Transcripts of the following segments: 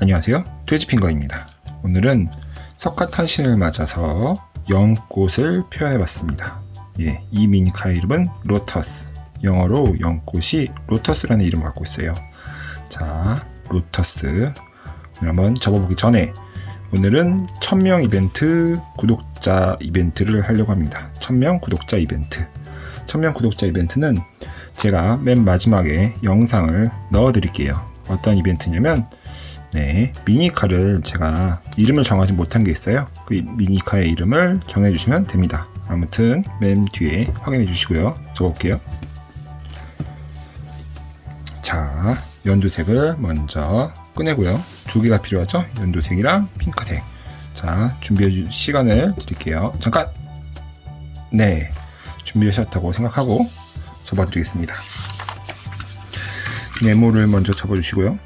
안녕하세요. 돼지핑거입니다. 오늘은 석가탄신을 맞아서 연꽃을 표현해봤습니다. 예, 이 미니카 이름은 로터스. 영어로 연꽃이 로터스라는 이름을 갖고 있어요. 자, 로터스. 한번 접어보기 전에 오늘은 1000명 이벤트 구독자 이벤트를 하려고 합니다. 1000명 구독자 이벤트. 1000명 구독자 이벤트는 제가 맨 마지막에 영상을 넣어 드릴게요. 어떤 이벤트냐면 네, 미니카를 제가 이름을 정하지 못한 게 있어요. 그 미니카의 이름을 정해주시면 됩니다. 아무튼 맨 뒤에 확인해 주시고요. 적어볼게요. 자, 연두색을 먼저 꺼내고요. 두 개가 필요하죠? 연두색이랑 핑크색. 자, 준비해 주 시간을 드릴게요. 잠깐! 네, 준비하셨다고 생각하고 접어드리겠습니다. 네모를 먼저 접어주시고요.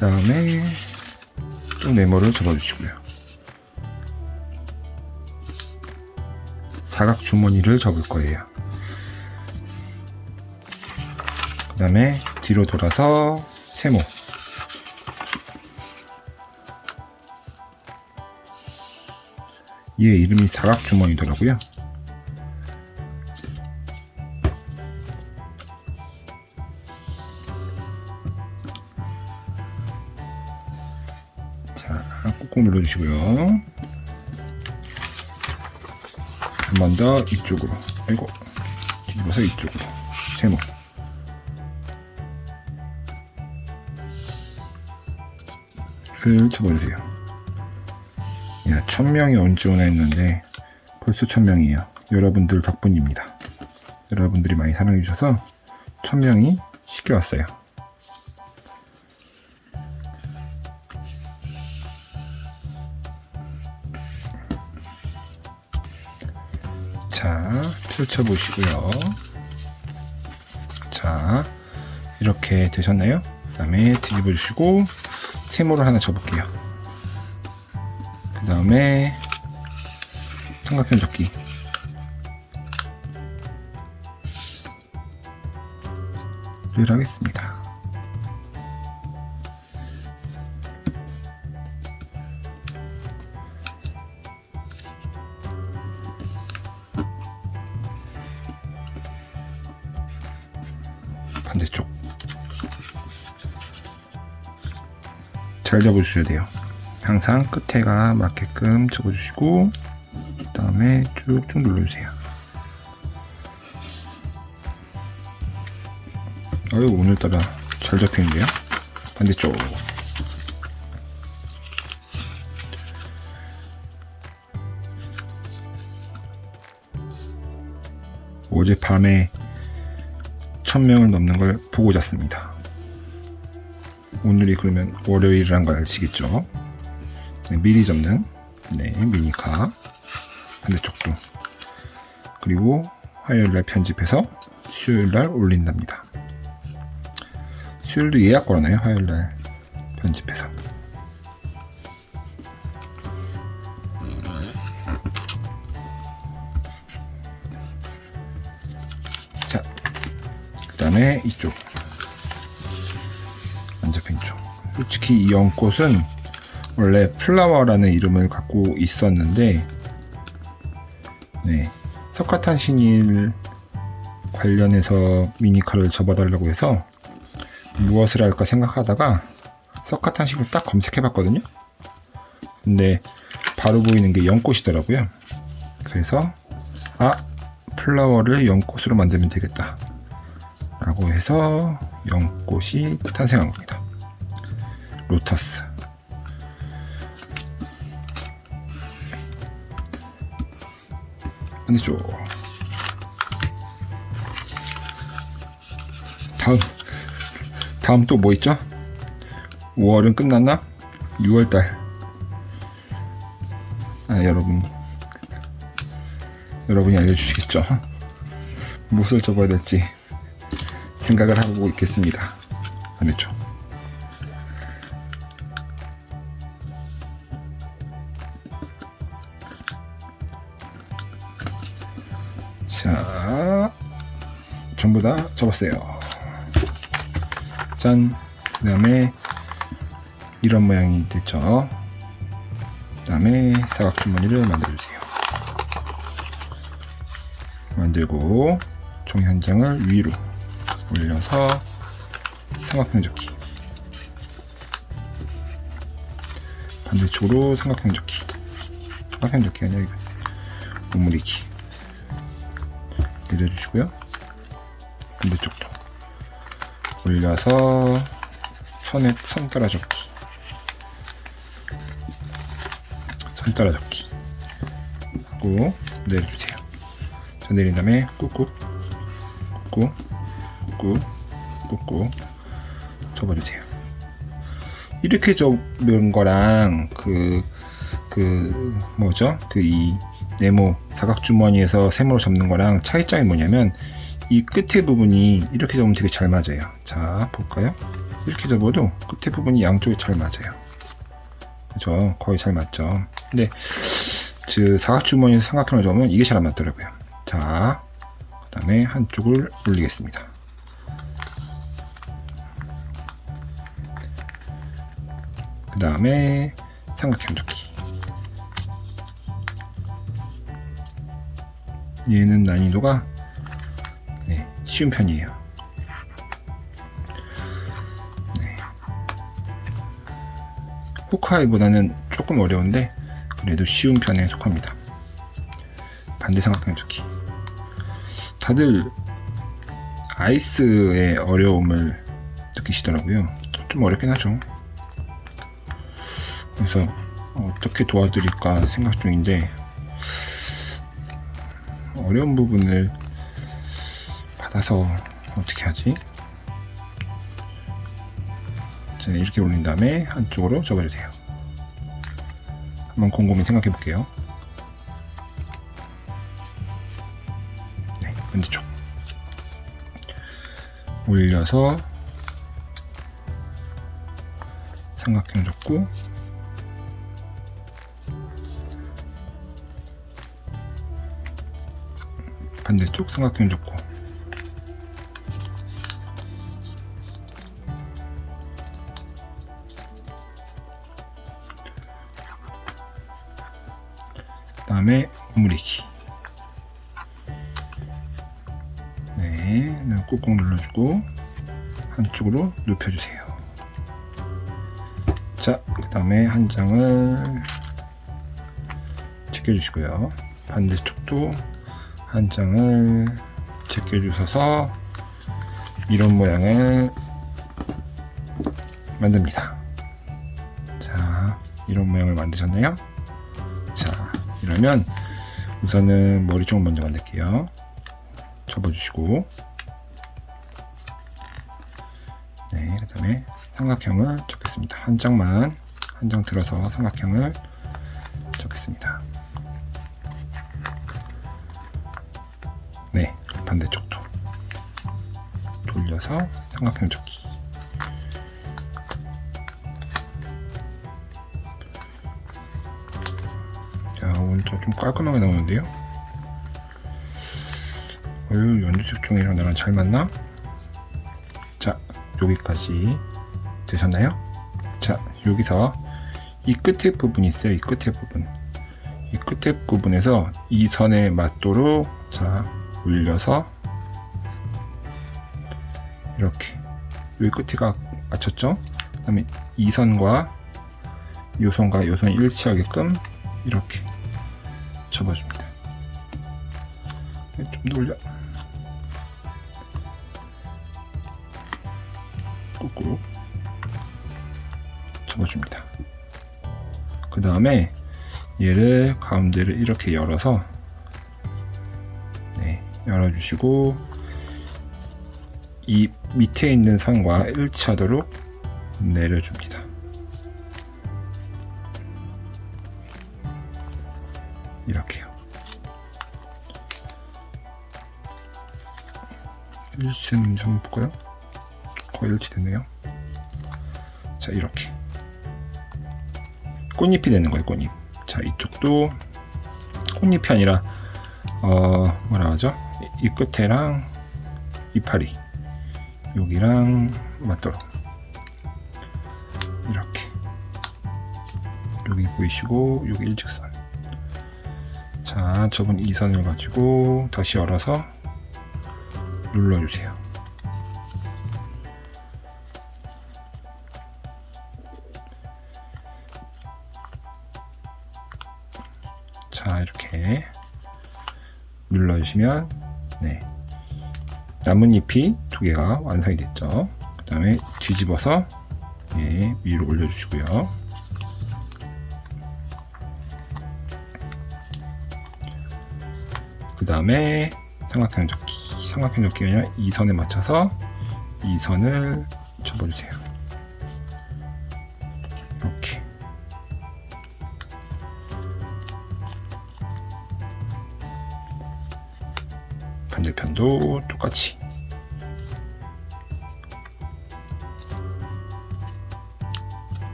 그 다음에 또 네모를 접어주시고요. 사각 주머니를 접을 거예요. 그 다음에 뒤로 돌아서 세모. 얘 이름이 사각 주머니더라고요. 꾹꾹 눌러주시고요. 한 번 더 이쪽으로. 아이고, 뒤집어서 이쪽으로. 세모. 를 접어주세요. 야, 천명이 언제 오나 했는데 벌써 천명이에요. 여러분들 덕분입니다. 여러분들이 많이 사랑해주셔서 천명이 쉽게 왔어요. 자, 펼쳐 보시고요. 자, 이렇게 되셨나요? 그 다음에 뒤집어 주시고 세모를 하나 접을게요. 그 다음에 삼각형 접기 를 하겠습니다. 잘 잡아주셔야 돼요. 항상 끝에가 맞게끔 접어주시고 그 다음에 쭉쭉 눌러주세요. 아유 오늘따라 잘 잡히는데요? 반대쪽 어제 밤에 천명을 넘는 걸 보고 잤습니다. 오늘이 그러면 월요일이란 걸 아시겠죠? 네, 미리 접는 네, 미니카 반대쪽도 그리고 화요일날 편집해서 수요일날 올린답니다. 수요일도 예약 걸어놔요 화요일날 편집해서 자, 그 다음에 이쪽 솔직히 이 연꽃은 원래 플라워라는 이름을 갖고 있었는데 네 석가탄신일 관련해서 미니카를 접어달라고 해서 무엇을 할까 생각하다가 석가탄신을 딱 검색해봤거든요. 근데 바로 보이는 게 연꽃이더라고요. 그래서 아 플라워를 연꽃으로 만들면 되겠다. 라고 해서 연꽃이 탄생한 겁니다 로터스 반대쪽 다음 다음 또 뭐 있죠? 5월은 끝났나? 6월달 아 여러분 여러분이 알려주시겠죠? 무엇을 접어야 될지 생각을 하고 있겠습니다 반대쪽 접었어요. 짠. 그 다음에 이런 모양이 됐죠. 그 다음에 사각 주머니를 만들어주세요. 만들고 종이 한 장을 위로 올려서 삼각형 접기 반대쪽으로 삼각형 접기 삼각형 접기 아니야 이거 오므리기 내려주시고요 반대쪽도. 올려서 선에 선 따라 접기. 선 따라 접기. 하고 내려주세요. 자 내린 다음에 꾹꾹 꾹꾹. 꾹꾹. 꾹꾹. 접어주세요. 이렇게 접은 거랑 그, 그, 뭐죠? 그 이 네모 사각주머니에서 세모로 접는 거랑 차이점이 뭐냐면 이 끝에 부분이 이렇게 접으면 되게 잘 맞아요. 자, 볼까요? 이렇게 접어도 끝에 부분이 양쪽이 잘 맞아요. 그죠? 거의 잘 맞죠? 근데 그 사각주머니에서 삼각형을 접으면 이게 잘 안 맞더라고요. 자, 그 다음에 한쪽을 올리겠습니다. 그 다음에 삼각형 접기 얘는 난이도가 네, 쉬운 편이에요. 네. 호카이보다는 조금 어려운데 그래도 쉬운 편에 속합니다. 반대 삼각형 접기 다들 아이스의 어려움을 느끼시더라고요. 좀 어렵긴 하죠. 그래서 어떻게 도와드릴까 생각 중인데 어려운 부분을 받아서 어떻게 하지? 자, 이렇게 올린 다음에 한쪽으로 접어주세요. 한번 곰곰이 생각해 볼게요. 네, 반대쪽. 올려서 삼각형 접고 반대쪽 삼각형 접고 다음에 오므리기 네, 그다음 꾹꾹 눌러주고 한쪽으로 눕혀주세요 자, 그 다음에 한 장을 제껴주시고요 반대쪽도 한 장을 제껴주셔서 이런 모양을 만듭니다. 자, 이런 모양을 만드셨나요? 자, 이러면 우선은 머리 쪽 먼저 만들게요. 접어주시고, 네, 그 다음에 삼각형을 적겠습니다. 한 장만, 한 장 들어서 삼각형을 적겠습니다. 네, 반대쪽도 돌려서 삼각형 접기. 저좀 깔끔하게 나오는데요. 어유 연두색 종이랑 나랑 잘 맞나? 자, 여기까지 되셨나요? 자, 여기서 이 끝에 부분이 있어요. 이 끝에 부분. 이 끝에 부분에서 이 선에 맞도록 자 올려서 이렇게 여기 끝에가 맞췄죠? 그 다음에 이 선과 요 선과 요 선이 일치하게끔 이렇게 접어줍니다. 네, 좀더 올려. 꾹꾹 접어줍니다. 그 다음에 얘를 가운데를 이렇게 열어서 네, 열어주시고 이 밑에 있는 선과 일치하도록 내려줍니다. 이렇게요. 일치는 좀 볼까요? 거의 일치됐네요. 자 이렇게 꽃잎이 되는 거예요. 꽃잎. 자 이쪽도 꽃잎이 아니라 어 뭐라 하죠? 이 끝에랑 이파리 여기랑 맞도록 이렇게 여기 보이시고 여기 일직선 자 저번 이 선을 가지고 다시 열어서 눌러주세요. 자 이렇게 눌러주시면 네. 나뭇잎이 두 개가 완성이 됐죠. 그 다음에 뒤집어서 예, 위로 올려주시고요 다음에 삼각형 접기 삼각형 아니라 이 선에 맞춰서 이 선을 접어주세요. 이렇게. 반대편도 똑같이.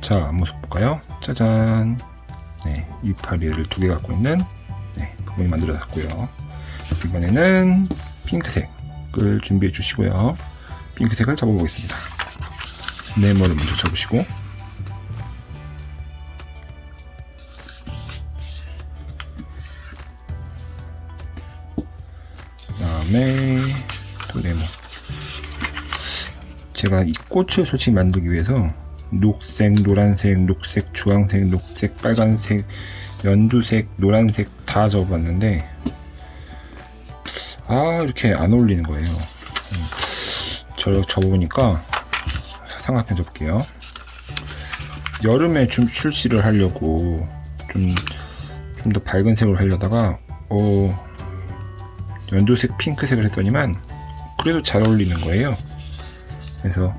자 앞모습 볼까요? 짜잔. 네, 이파리를 두 개 갖고 있는 네, 그분이 만들어졌고요. 이번에는 핑크색을 준비해 주시고요. 핑크색을 잡아보겠습니다. 네모를 먼저 접으시고. 그다음에 또 네모. 제가 이 꽃을 솔직히 만들기 위해서 녹색, 노란색, 녹색, 주황색, 녹색, 빨간색, 연두색, 노란색 다 접어봤는데 아 이렇게 안 어울리는 거예요. 음, 저 접어보니까 삼각형 접게요. 여름에 좀 출시를 하려고 좀 좀 더 밝은 색으로 하려다가 어 연두색 핑크색을 했더니만 그래도 잘 어울리는 거예요 그래서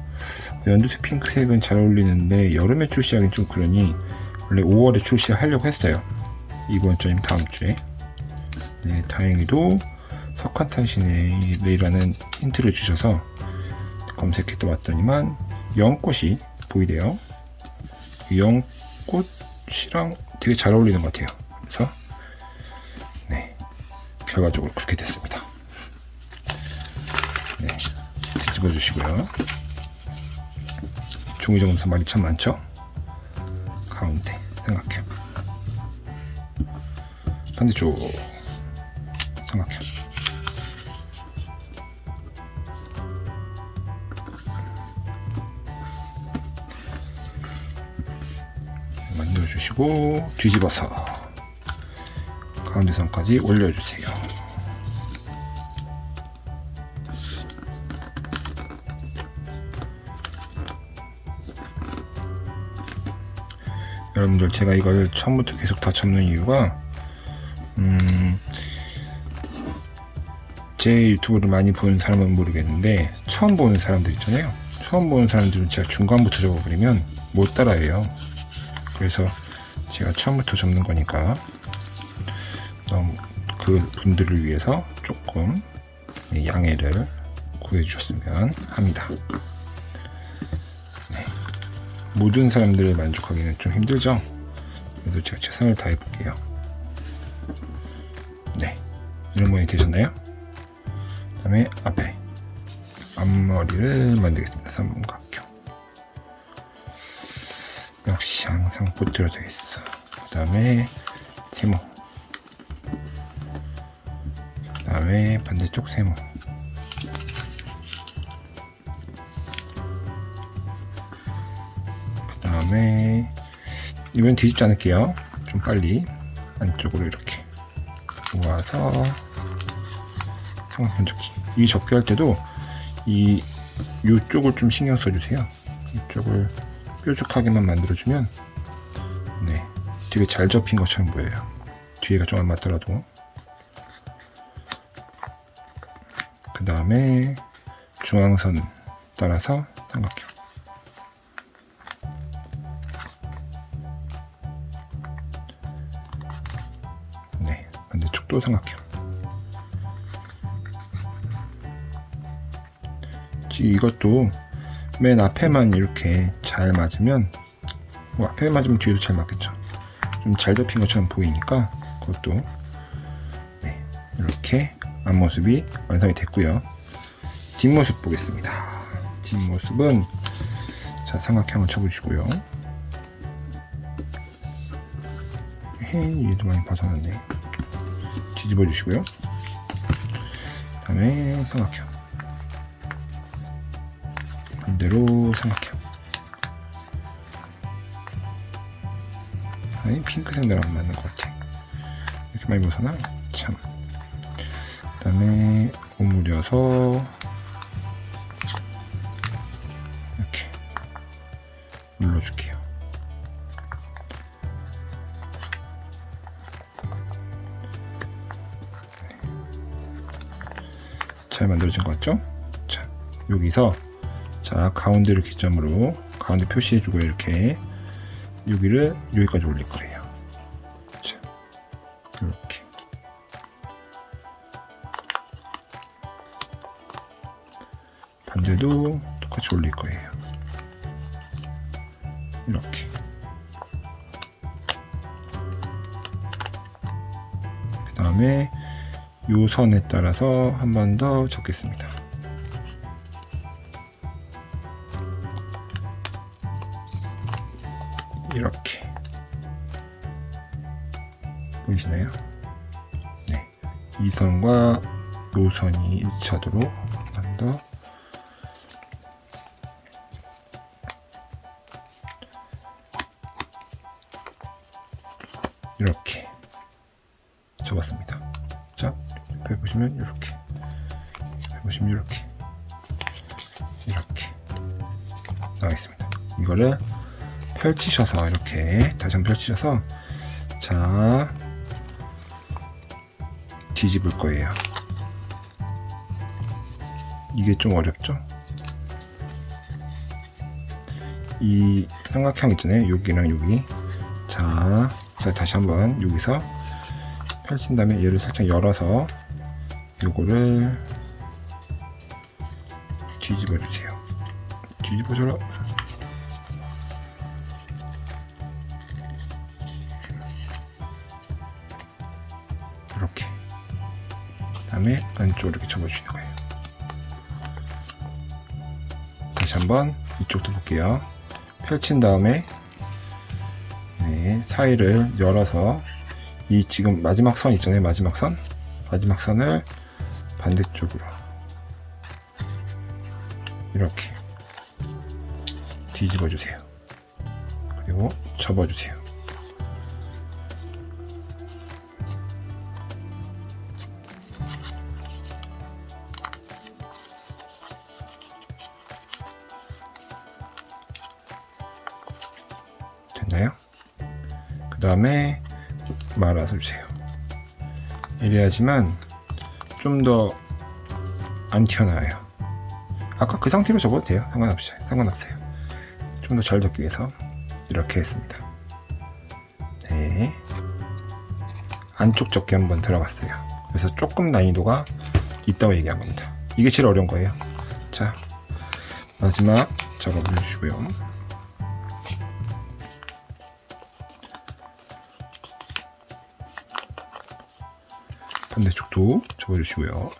연두색 핑크색은 잘 어울리는데 여름에 출시하긴 좀 그러니 원래 5월에 출시하려고 했어요 이번 주 아니면 다음 주에 네 다행히도 석화탄신이라는 힌트를 주셔서 검색해 또 왔더니만 연꽃이 보이대요 연꽃이랑 되게 잘 어울리는 것 같아요 그래서 네 결과적으로 그렇게 됐습니다. 네, 뒤집어 주시고요. 종이 점수 말이 참 많죠? 가운데 삼각형 반대쪽 삼각형 만들어 주시고 뒤집어서 가운데 선까지 올려주세요. 여러분들 제가 이걸 처음부터 계속 다 접는 이유가 음, 제 유튜브를 많이 보는 사람은 모르겠는데 처음 보는 사람들 있잖아요. 처음 보는 사람들은 제가 중간부터 접어버리면 못 따라해요. 그래서 제가 처음부터 접는 거니까 그 분들을 위해서 조금 양해를 구해 주셨으면 합니다. 네. 모든 사람들을 만족하기는 좀 힘들죠. 그래도 제가 최선을 다해 볼게요. 네, 이런 모양이 되셨나요? 그다음에 앞에 앞머리를 만들겠습니다. 삼각형. 역시 항상 붙들어져 있어. 그다음에 세모. 다음에 반대쪽 세모 다음에 이번 뒤집지 않을게요. 좀 빨리 안쪽으로 이렇게 모아서 삼각형 접기. 이 접기 할 때도 이 이쪽을 좀 신경 써주세요. 이쪽을 뾰족하게만 만들어주면 네 되게 잘 접힌 것처럼 보여요. 뒤에가 좀 안 맞더라도. 그 다음에 중앙선 따라서 삼각형 반대쪽도 삼각형 지- 이것도 맨 앞에만 이렇게 잘 맞으면 뭐 앞에 맞으면 뒤에도 잘 맞겠죠 좀 잘 접힌 것처럼 보이니까 그것도 이렇게 앞모습이 완성이 됐고요. 뒷모습 보겠습니다. 뒷모습은 자 삼각형을 쳐보시고요. 헤이 얘도 많이 벗어났네. 뒤집어 주시고요. 다음에 삼각형. 반대로 삼각형. 아니 핑크색 나랑 맞는 것 같아. 이렇게 많이 벗어나? 참. 그 다음에 오므려서 만들어진 것 같죠? 자, 여기서 자 가운데를 기점으로 가운데 표시해주고 이렇게 여기를 여기까지 올릴 거예요. 자, 이렇게. 반대도 똑같이 올릴 거예요. 이렇게. 그 다음에 요 선에 따라서 한 번더 적겠습니다. 이렇게 보이시나요? 네, 이 선과 요 선이 일치하도록 한번더 이렇게 나와 있습니다. 이거를 펼치셔서 이렇게 다시 펼치셔서 자 뒤집을 거예요. 이게 좀 어렵죠? 이 삼각형 있잖아요. 여기랑 여기. 자, 자 다시 한번 여기서 펼친 다음에 얘를 살짝 열어서 요거를 뒤집어 줘라. 이렇게. 그다음에 안쪽으로 이렇게 접어주는 거예요. 다시 한번 이쪽도 볼게요. 펼친 다음에 네, 사이를 열어서 이 지금 마지막 선 있잖아요. 마지막 선. 마지막 선을 반대쪽으로 이렇게 뒤집어 주세요. 그리고 접어 주세요. 됐나요? 그 다음에 말아서 주세요. 이래야지만 좀 더 안 튀어나와요. 아까 그 상태로 접어도 돼요. 상관없이 상관없어요. 좀 더잘 접기 위해서 이렇게 했습니다. 네. 안쪽 접기 한번 들어갔어요. 그래서 조금 난이도가 있다고 얘기한 겁니다. 이게 제일 어려운 거예요. 자, 마지막 해주시고요. 반대쪽도 접어주시고요.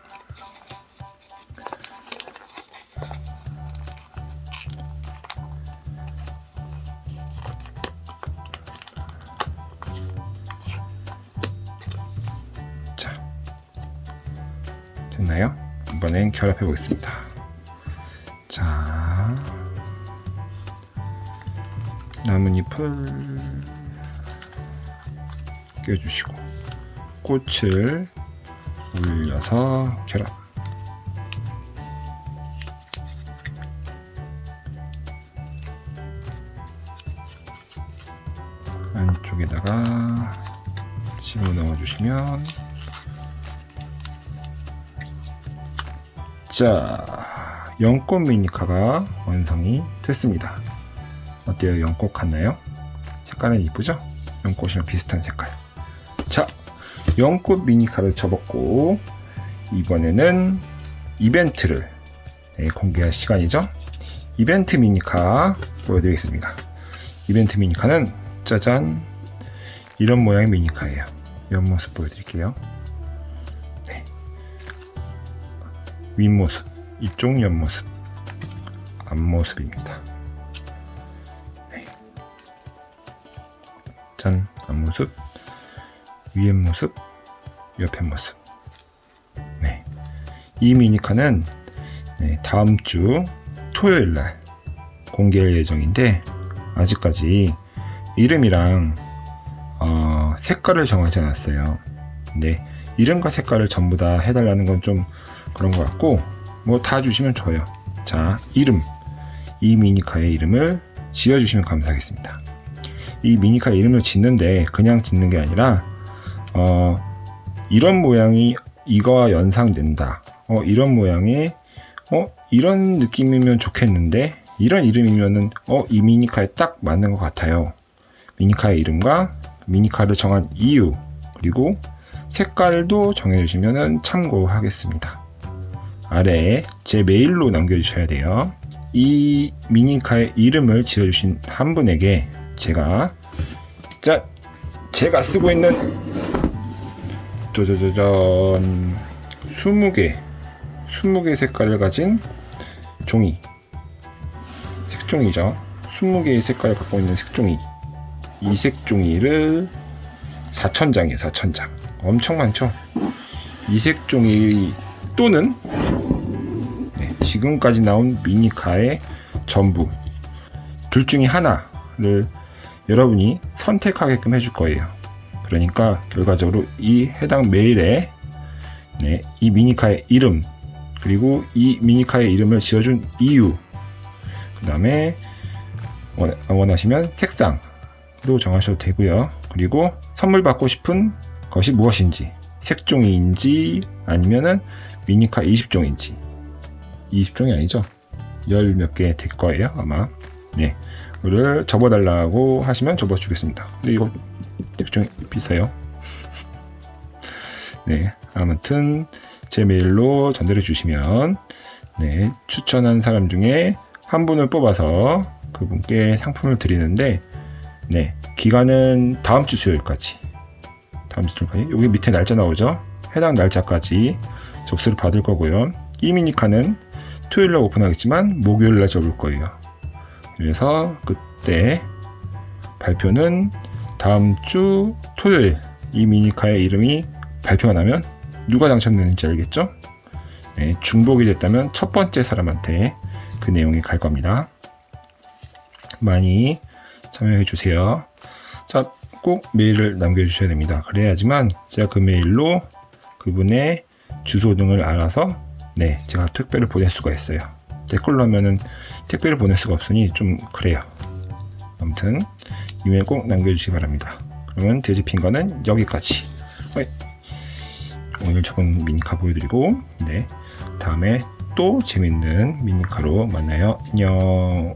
됐나요? 이번엔 결합해 보겠습니다. 자, 나뭇잎을 껴주시고 꽃을 올려서 결합. 안쪽에다가 집어 넣어 주시면 자 연꽃 미니카가 완성이 됐습니다. 어때요? 연꽃 같나요? 색깔은 이쁘죠? 연꽃이랑 비슷한 색깔. 자, 연꽃 미니카를 접었고 이번에는 이벤트를 네, 공개할 시간이죠. 이벤트 미니카 보여드리겠습니다. 이벤트 미니카는 짜잔 이런 모양의 미니카예요. 옆모습 보여드릴게요. 윗모습, 이쪽 옆모습, 앞모습입니다. 네. 짠, 앞모습, 위에 모습, 옆에 모습. 네. 이 미니카는 네, 다음 주 토요일 날 공개할 예정인데 아직까지 이름이랑 어, 색깔을 정하지 않았어요. 근데 이름과 색깔을 전부 다 해달라는 건 좀 그런 것 같고 뭐 다 주시면 좋아요. 자 이름 이 미니카의 이름을 지어주시면 감사하겠습니다. 이 미니카 이름을 짓는데 그냥 짓는 게 아니라 어, 이런 모양이 이거와 연상된다. 어, 이런 모양의 어, 이런 느낌이면 좋겠는데 이런 이름이면은 어, 이 미니카에 딱 맞는 것 같아요. 미니카의 이름과 미니카를 정한 이유 그리고 색깔도 정해주시면 참고하겠습니다. 아래에 제 메일로 남겨주셔야 돼요. 이 미니카의 이름을 지어주신 한 분에게 제가 자 제가 쓰고 있는 짜자자잔 20개 20개 색깔을 가진 종이 색종이죠. 20개의 색깔을 갖고 있는 색종이. 이 색종이를 4천장이에요 4천장. 엄청 많죠? 이 색종이 또는 네, 지금까지 나온 미니카의 전부. 둘 중에 하나를 여러분이 선택하게끔 해줄 거예요. 그러니까 결과적으로 이 해당 메일에 네, 이 미니카의 이름 그리고 이 미니카의 이름을 지어준 이유 그 다음에 원하시면 색상도 정하셔도 되고요. 그리고 선물 받고 싶은 것이 무엇인지 색종이인지 아니면은 미니카 20종인지 20종이 아니죠 열 몇 개 될 거예요 아마 네 이거를 접어달라고 하시면 접어주겠습니다 근데 이거 좀 비싸요. 네, 아무튼 제 메일로 전달해 주시면 네, 추천한 사람 중에 한 분을 뽑아서 그분께 상품을 드리는데 네, 기간은 다음 주 수요일까지. 다음 주 수요일까지. 여기 밑에 날짜 나오죠? 해당 날짜까지 접수를 받을 거고요. 이 미니카는 토요일 날 오픈하겠지만 목요일 날 접을 거예요. 그래서 그때 발표는 다음 주 토요일 이 미니카의 이름이 발표가 나면 누가 당첨되는지 알겠죠? 네, 중복이 됐다면 첫 번째 사람한테 그 내용이 갈 겁니다. 많이 참여해 주세요. 자, 꼭 메일을 남겨 주셔야 됩니다. 그래야지만 제가 그 메일로 그분의 주소 등을 알아서 네, 제가 택배를 보낼 수가 있어요. 댓글로 하면은 택배를 보낼 수가 없으니 좀 그래요. 아무튼 이메일 꼭 남겨주시기 바랍니다. 그러면 돼지핀 거는 여기까지. 어이. 오늘 접은 미니카 보여드리고, 네. 다음에 또 재밌는 미니카로 만나요. 안녕.